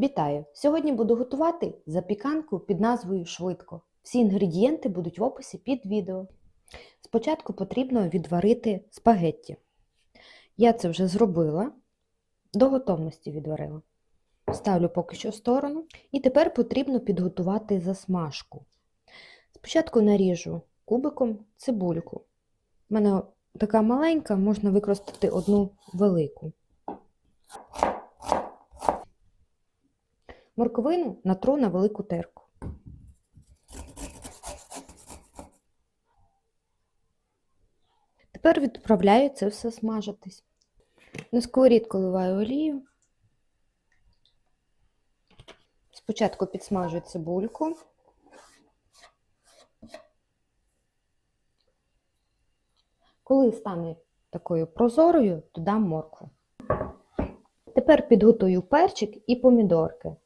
Вітаю! Сьогодні буду готувати запіканку під назвою Швидко. Всі інгредієнти будуть в описі під відео. Спочатку потрібно відварити спагетті. Я це вже зробила, до готовності відварила. Ставлю поки що в сторону. І тепер потрібно підготувати засмажку. Спочатку наріжу кубиком цибульку. У мене така маленька, можна використати одну велику. Морковину натру на велику терку. Тепер відправляю це все смажитись. На сковорідку ливаю олію. Спочатку підсмажую цибульку. Коли стане такою прозорою, додам моркву. Тепер підготую перчик і помідорки.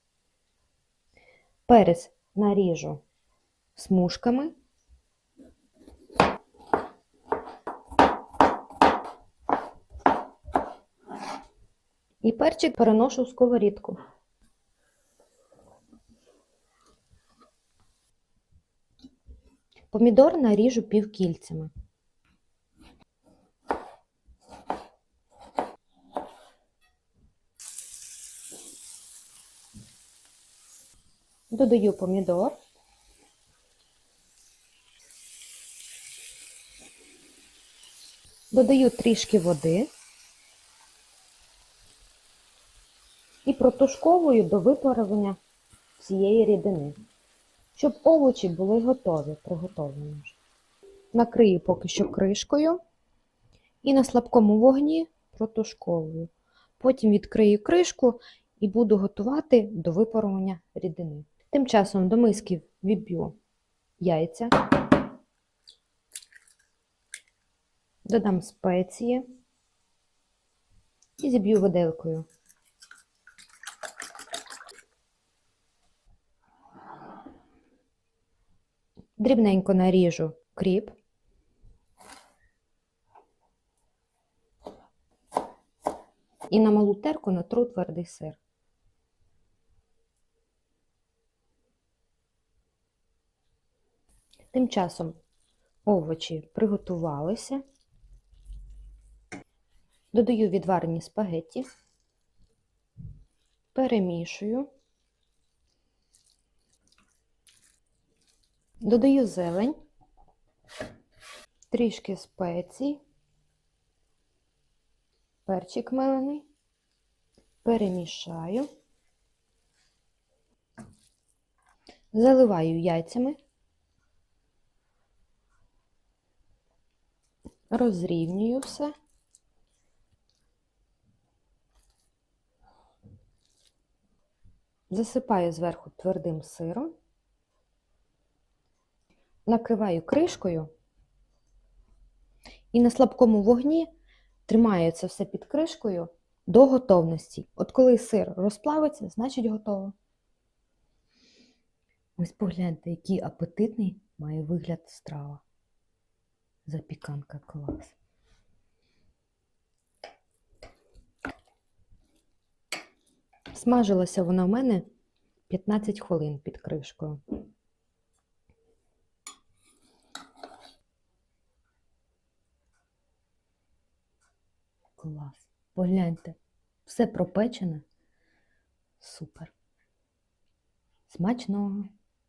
Перець наріжу смужками. І перчик переношу в сковорідку. Помідор наріжу півкільцями. Додаю помідор. Додаю трішки води і протушковую до випарування цієї рідини, щоб овочі були готові, приготовлені. Накрию поки що кришкою і на слабкому вогні протушковую. Потім відкрию кришку і буду готувати до випарування рідини. Тим часом до миски віб'ю яйця, додам спеції і зіб'ю виделкою. Дрібненько наріжу кріп. І на малу терку натру твердий сир. Тим часом овочі приготувалися. Додаю відварені спагетті, перемішую, додаю зелень, трішки спецій, перчик мелений, перемішаю, заливаю яйцями. Розрівнюю все. Засипаю зверху твердим сиром, накриваю кришкою і на слабкому вогні тримаю це все під кришкою до готовності. От коли сир розплавиться, значить готово. Ось погляньте, який апетитний має вигляд страва. Запіканка клас. Смажилася вона в мене 15 хвилин під кришкою. Клас. Погляньте, все пропечене. Супер. Смачного!